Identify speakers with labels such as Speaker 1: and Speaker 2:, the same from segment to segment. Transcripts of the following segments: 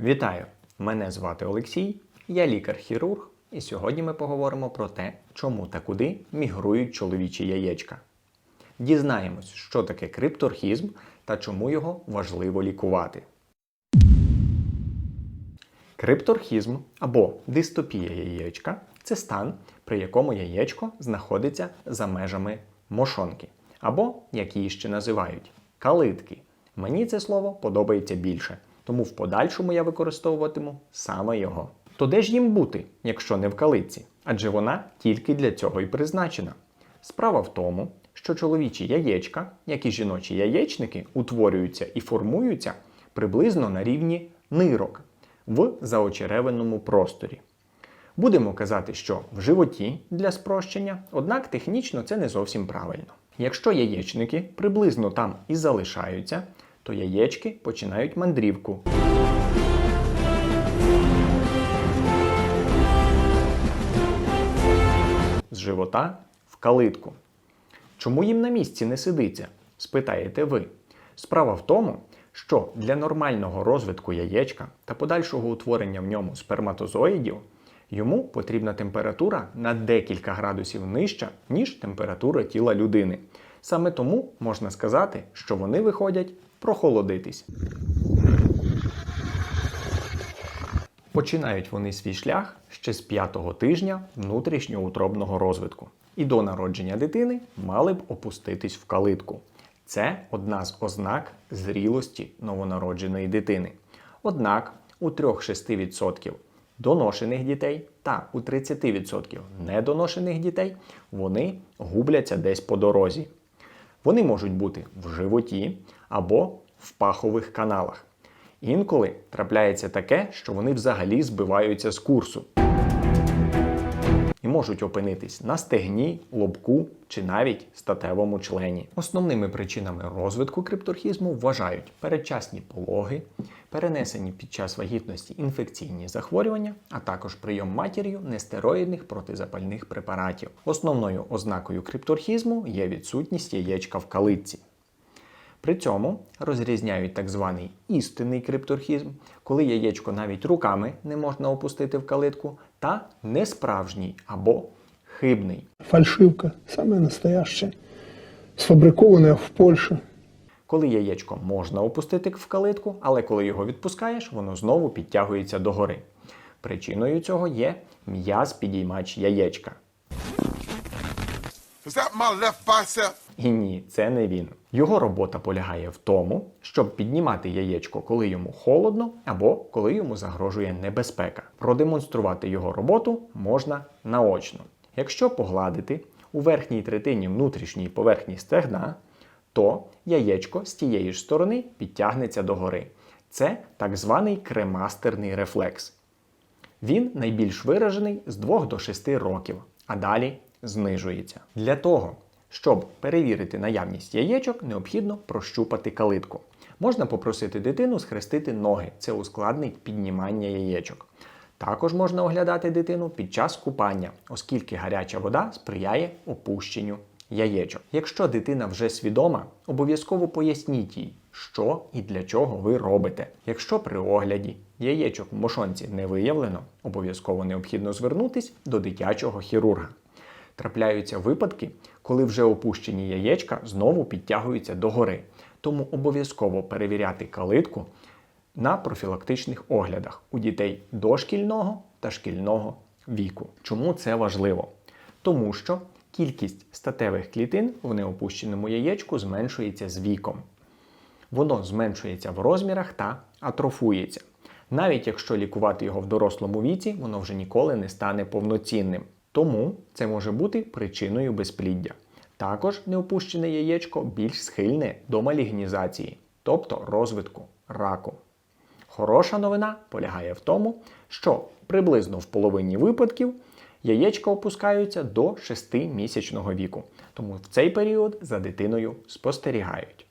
Speaker 1: Вітаю! Мене звати Олексій, я лікар-хірург, і сьогодні ми поговоримо про те, чому та куди мігрують чоловічі яєчка. Дізнаємось, що таке крипторхізм та чому його важливо лікувати. Крипторхізм або дистопія яєчка це стан, при якому яєчко знаходиться за межами мошонки, або, як її ще називають, калитки. Мені це слово подобається більше, тому в подальшому я використовуватиму саме його. То де ж їм бути, якщо не в калитці? Адже вона тільки для цього і призначена. Справа в тому, що чоловічі яєчка, як і жіночі яєчники, утворюються і формуються приблизно на рівні нирок в заочеревинному просторі. Будемо казати, що в животі для спрощення, однак технічно це не зовсім правильно. Якщо яєчники приблизно там і залишаються, то яєчки починають мандрівку. З живота в калитку. Чому їм на місці не сидиться? спитаєте ви. Справа в тому, що для нормального розвитку яєчка та подальшого утворення в ньому сперматозоїдів йому потрібна температура на декілька градусів нижча, ніж температура тіла людини. Саме тому можна сказати, що вони виходять прохолодитись. Починають вони свій шлях ще з п'ятого тижня внутрішньоутробного розвитку. І до народження дитини мали б опуститись в калитку. Це одна з ознак зрілості новонародженої дитини. Однак у 3-6% доношених дітей та у 30% недоношених дітей вони губляться десь по дорозі. Вони можуть бути в животі або в пахових каналах. Інколи трапляється таке, що вони взагалі збиваються з курсу і можуть опинитись на стегні, лобку чи навіть статевому члені. Основними причинами розвитку крипторхізму вважають передчасні пологи, перенесені під час вагітності інфекційні захворювання, а також прийом матір'ю нестероїдних протизапальних препаратів. Основною ознакою крипторхізму є відсутність яєчка в калитці. При цьому розрізняють так званий істинний крипторхізм, коли яєчко навіть руками не можна опустити в калитку, та несправжній або хибний.
Speaker 2: Фальшивка, самая настоящая, сфабрикованная в Польше.
Speaker 1: Коли яєчко можна опустити в калитку, але коли його відпускаєш, воно знову підтягується догори. Причиною цього є м'яз підіймач яєчка.
Speaker 3: Is that my left bicep?
Speaker 1: І ні, це не він. Його робота полягає в тому, щоб піднімати яєчко, коли йому холодно або коли йому загрожує небезпека. Продемонструвати його роботу можна наочно. Якщо погладити у верхній третині внутрішньої поверхні стегна, то яєчко з тієї ж сторони підтягнеться догори. Це так званий кремастерний рефлекс. Він найбільш виражений з 2 до 6 років, а далі знижується. Для того, щоб перевірити наявність яєчок, необхідно прощупати калитку. Можна попросити дитину схрестити ноги, це ускладнить піднімання яєчок. Також можна оглядати дитину під час купання, оскільки гаряча вода сприяє опущенню яєчок. Якщо дитина вже свідома, обов'язково поясніть їй, що і для чого ви робите. Якщо при огляді яєчок в мошонці не виявлено, обов'язково необхідно звернутись до дитячого хірурга. Трапляються випадки, коли вже опущені яєчка знову підтягуються догори. Тому обов'язково перевіряти калитку на профілактичних оглядах у дітей дошкільного та шкільного віку. Чому це важливо? Тому що кількість статевих клітин в неопущеному яєчку зменшується з віком. Воно зменшується в розмірах та атрофується. Навіть якщо лікувати його в дорослому віці, воно вже ніколи не стане повноцінним. Тому це може бути причиною безпліддя. Також неопущене яєчко більш схильне до малігнізації, тобто розвитку раку. Хороша новина полягає в тому, що приблизно в половині випадків яєчка опускаються до 6-місячного віку, тому в цей період за дитиною спостерігають.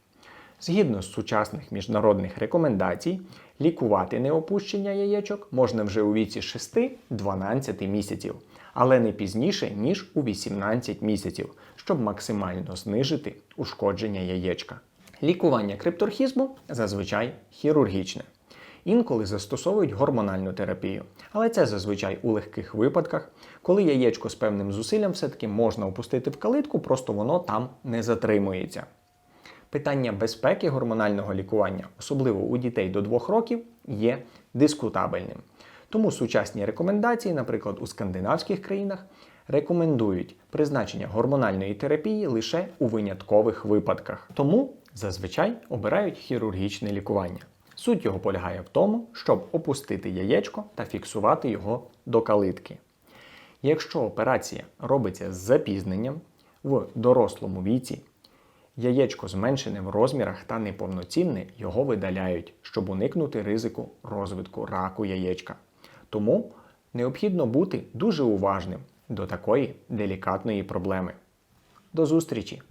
Speaker 1: Згідно з сучасних міжнародних рекомендацій, лікувати неопущення яєчок можна вже у віці 6-12 місяців, але не пізніше, ніж у 18 місяців, щоб максимально знижити ушкодження яєчка. Лікування крипторхізму зазвичай хірургічне. Інколи застосовують гормональну терапію, але це зазвичай у легких випадках, коли яєчко з певним зусиллям все-таки можна опустити в калитку, просто воно там не затримується. Питання безпеки гормонального лікування, особливо у дітей до 2 років, є дискутабельним. Тому сучасні рекомендації, наприклад, у скандинавських країнах, рекомендують призначення гормональної терапії лише у виняткових випадках. Тому зазвичай обирають хірургічне лікування. Суть його полягає в тому, щоб опустити яєчко та фіксувати його до калитки. Якщо операція робиться з запізненням в дорослому віці, яєчко зменшене в розмірах та неповноцінне його видаляють, щоб уникнути ризику розвитку раку яєчка. Тому необхідно бути дуже уважним до такої делікатної проблеми. До зустрічі!